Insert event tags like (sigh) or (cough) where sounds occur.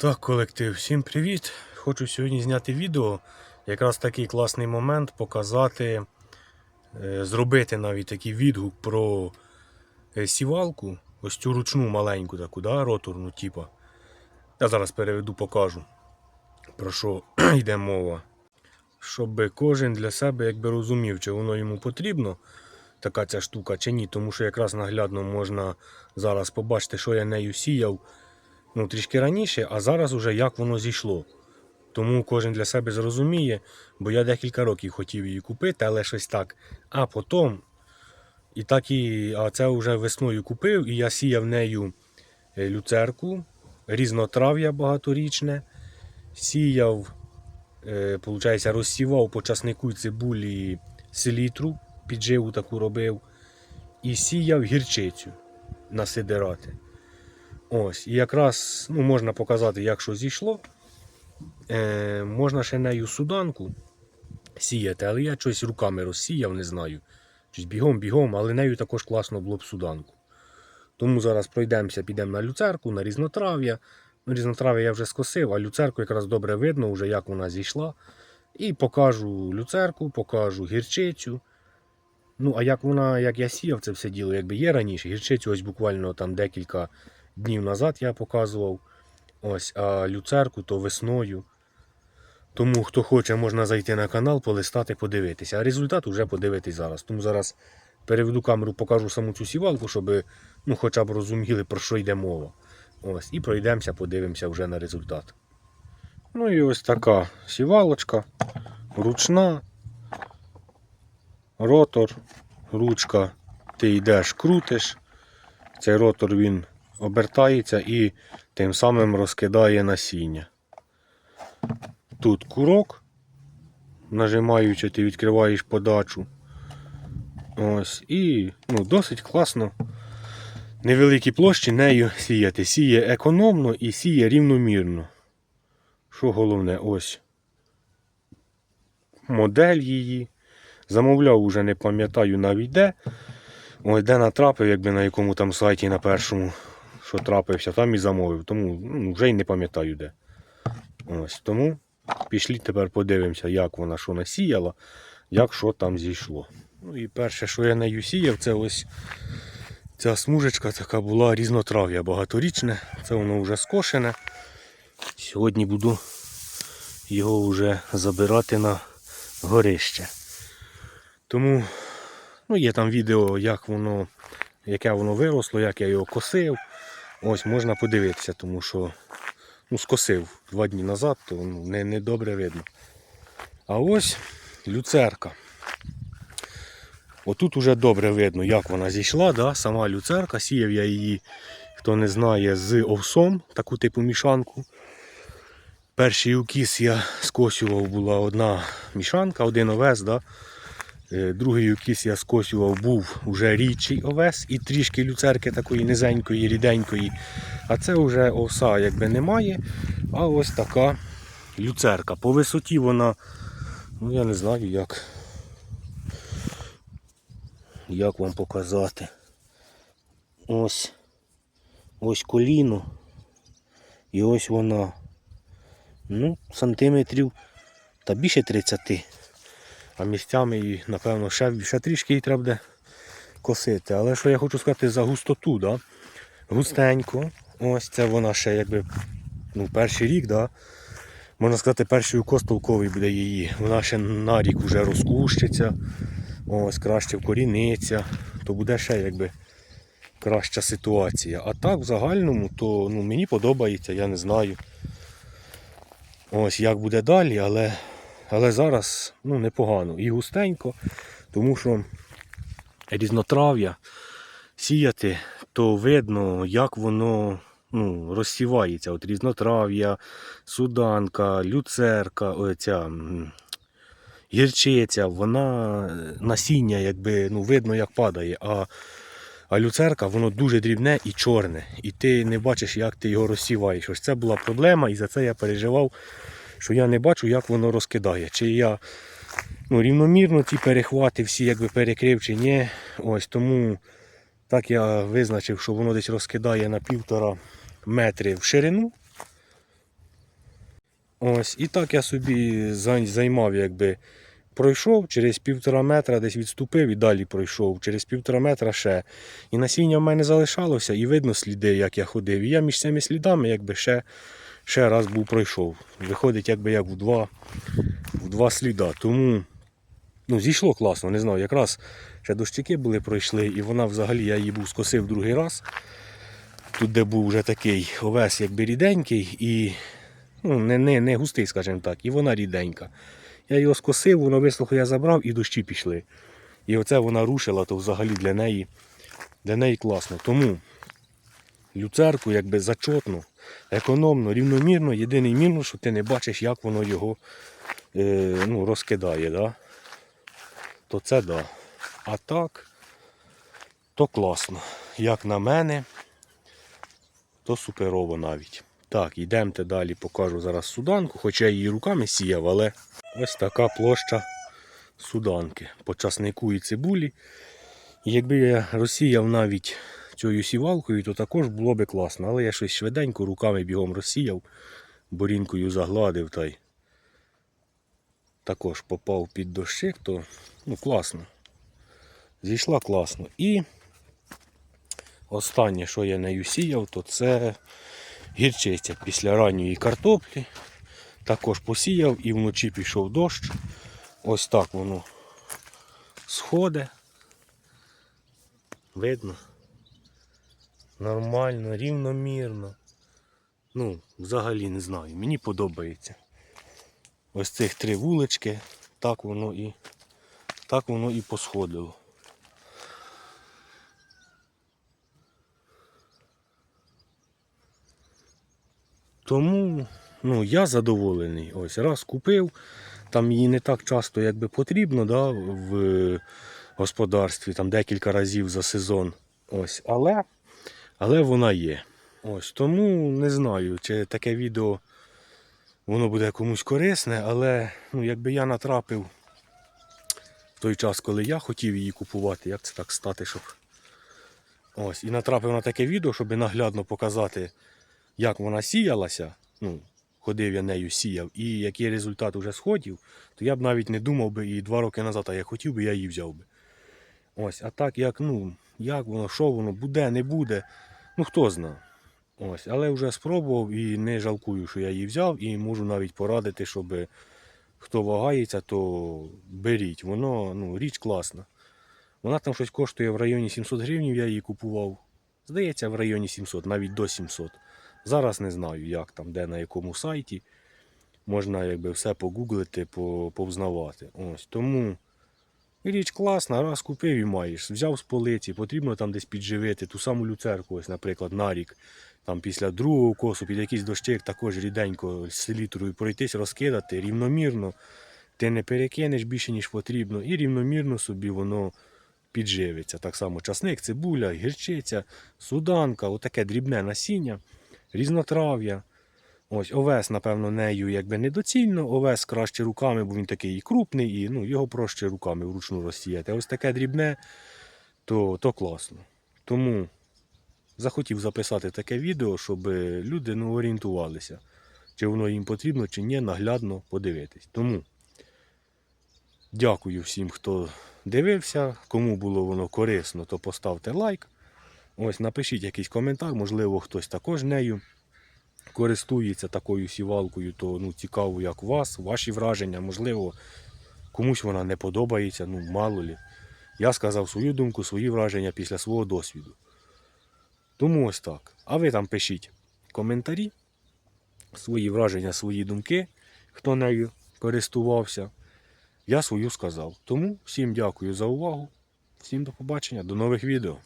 Так, колектив, всім привіт! Хочу сьогодні зняти відео. Якраз такий класний момент показати, е, зробити навіть такий відгук про е, сівалку, ось цю ручну маленьку таку, да, роторну, типа. Я зараз переведу, покажу, про що (clears throat) йде мова. Щоб кожен для себе якби розумів, чи воно йому потрібно, така ця штука, чи ні. Тому що якраз наглядно можна зараз побачити, що я нею сіяв ну, трішки раніше, а зараз уже як воно зійшло. Тому кожен для себе зрозуміє, бо я декілька років хотів її купити, але щось так. А потім, і так і, а це вже весною купив, і я сіяв нею е, люцерку, різнотрав'я багаторічне, сіяв, е, розсівав по часнику цибулі селітру, підживу таку робив, і сіяв гірчицю насидирати. Ось, і якраз ну, можна показати, як що зійшло. Е, можна ще нею суданку сіяти, але я щось руками розсіяв, не знаю. Щось бігом-бігом, але нею також класно було б суданку. Тому зараз пройдемося, підемо на люцерку, на різнотрав'я. Ну, різнотрав'я я вже скосив, а люцерку якраз добре видно, вже як вона зійшла. І покажу люцерку, покажу гірчицю. Ну, а як вона, як я сіяв це все діло, якби є раніше, гірчицю ось буквально там декілька днів назад я показував. Ось, а люцерку то весною. Тому хто хоче, можна зайти на канал, полистати, подивитися. А результат вже подивитись зараз. Тому зараз переведу камеру, покажу саму цю сівалку, щоб ну, хоча б розуміли, про що йде мова. Ось, і пройдемося, подивимося вже на результат. Ну і ось така сівалочка, ручна, ротор, ручка, ти йдеш, крутиш. Цей ротор він обертається і тим самим розкидає насіння. Тут курок, нажимаючи, ти відкриваєш подачу. Ось, і ну, досить класно. Невеликі площі нею сіяти. Сіє економно і сіє рівномірно. Що головне, ось модель її. Замовляв уже не пам'ятаю навіть де. Ось де натрапив, якби на якому там сайті на першому, що трапився, там і замовив. Тому ну, вже й не пам'ятаю де. Ось тому пішліть тепер подивимося, як вона що насіяла, як що там зійшло. Ну і перше, що я нею сіяв, це ось ця смужечка така була різнотрав'я багаторічне. Це воно вже скошене. Сьогодні буду його вже забирати на горище. Тому ну, є там відео, як воно, яке воно виросло, як я його косив. Ось можна подивитися, тому що ну, скосив два дні назад, то ну, не, не добре видно. А ось люцерка. Отут уже добре видно, як вона зійшла, да? сама люцерка. Сіяв я її, хто не знає, з овсом, таку типу мішанку. Перший укіс я скосював, була одна мішанка, один овес. Да? Е, Другий укіс я скосював, був вже рідший овес і трішки люцерки такої низенької, ріденької. А це вже овса якби немає. А ось така люцерка. По висоті вона, ну я не знаю як. Як вам показати. Ось ось коліно. І ось вона. Ну, сантиметрів та більше 30. А місцями і, напевно, ще, ще трішки її треба буде косити. Але що я хочу сказати за густоту, да? густенько. Ось це вона ще якби ну, перший рік, да? можна сказати, перший укос толковий буде її. Вона ще на рік вже розкущиться, ось краще вкоріниться, то буде ще якби краща ситуація. А так в загальному, то ну, мені подобається, я не знаю. Ось як буде далі, але але зараз ну, непогано і густенько, тому що різнотрав'я сіяти, то видно, як воно ну, розсівається. От різнотрав'я, суданка, люцерка, оця, гірчиця, вона е, насіння, якби, ну, видно, як падає. А, а люцерка, воно дуже дрібне і чорне. І ти не бачиш, як ти його розсіваєш. Ось це була проблема, і за це я переживав що я не бачу, як воно розкидає. Чи я ну, рівномірно ці перехвати всі якби перекрив, чи ні. Ось Тому так я визначив, що воно десь розкидає на півтора метри в ширину. Ось, і так я собі зай- займав, якби пройшов через півтора метра, десь відступив і далі пройшов. Через півтора метра ще. І насіння в мене залишалося, і видно сліди, як я ходив. І я між цими слідами якби ще, ще раз був пройшов. Виходить, якби як в два, в два сліда. Тому ну, зійшло класно, не знаю. Якраз ще дощики були пройшли, і вона взагалі я її був скосив другий раз. Тут, де був вже такий овес, якби ріденький, і ну, не, не, не густий, скажімо так, і вона ріденька. Я його скосив, воно вислуху я забрав і дощі пішли. І оце вона рушила, то взагалі для неї, для неї класно. Тому люцерку якби зачотно, економно, рівномірно. Єдиний мінус, що ти не бачиш, як воно його е, ну, розкидає. Да? То це да. А так, то класно. Як на мене, то суперово навіть. Так, йдемте далі, покажу зараз суданку, хоча я її руками сіяв, але ось така площа суданки по часнику і цибулі. Якби я розсіяв навіть цією сівалкою, то також було би класно. Але я щось швиденько руками бігом розсіяв, борінкою загладив та й також попав під дощик, то ну, класно. Зійшла класно. І останнє, що я нею сіяв, то це гірчиця після ранньої картоплі. Також посіяв і вночі пішов дощ. Ось так воно сходить. Видно. Нормально, рівномірно. Ну, взагалі не знаю. Мені подобається. Ось цих три вулички, так воно і так воно і посходило. Тому ну, я задоволений. Ось раз купив, там її не так часто якби потрібно да, в господарстві, там декілька разів за сезон. Ось, але, але вона є. Ось, тому не знаю, чи таке відео воно буде комусь корисне, але ну, якби я натрапив в той час, коли я хотів її купувати, як це так стати, щоб. Ось, і натрапив на таке відео, щоб наглядно показати, як вона сіялася. Ну, ходив я нею сіяв, і який результат уже сходів, то я б навіть не думав би і два роки назад, а я хотів би, я її взяв би. Ось, а так як, ну, як воно, що воно, буде, не буде, ну хто зна. Ось, але вже спробував і не жалкую, що я її взяв, і можу навіть порадити, щоб хто вагається, то беріть. Воно, ну, річ класна. Вона там щось коштує в районі 700 гривень, я її купував. Здається, в районі 700, навіть до 700. Зараз не знаю, як там, де на якому сайті. Можна якби все погуглити, по- повзнавати. Ось. Тому річ класна, раз купив і маєш. Взяв з полиці, потрібно там десь підживити ту саму люцерку, ось, наприклад, на рік. Там після другого косу, під якийсь дощик, також ріденько з селітрою пройтись, розкидати рівномірно. Ти не перекинеш більше, ніж потрібно, і рівномірно собі воно підживиться. Так само часник, цибуля, гірчиця, суданка, отаке дрібне насіння, різнотрав'я. Ось овес, напевно, нею якби недоцільно. Овес краще руками, бо він такий і крупний, і ну, його проще руками вручну розсіяти. А ось таке дрібне, то, то класно. Тому захотів записати таке відео, щоб люди ну, орієнтувалися, чи воно їм потрібно, чи ні, наглядно подивитись. Тому дякую всім, хто дивився. Кому було воно корисно, то поставте лайк. Ось напишіть якийсь коментар, можливо, хтось також нею користується такою сівалкою, то ну, цікаво, як у вас, ваші враження, можливо, комусь вона не подобається, ну мало лі. Я сказав свою думку, свої враження після свого досвіду. Тому ось так. А ви там пишіть коментарі, свої враження, свої думки, хто нею користувався. Я свою сказав. Тому всім дякую за увагу. Всім до побачення, до нових відео.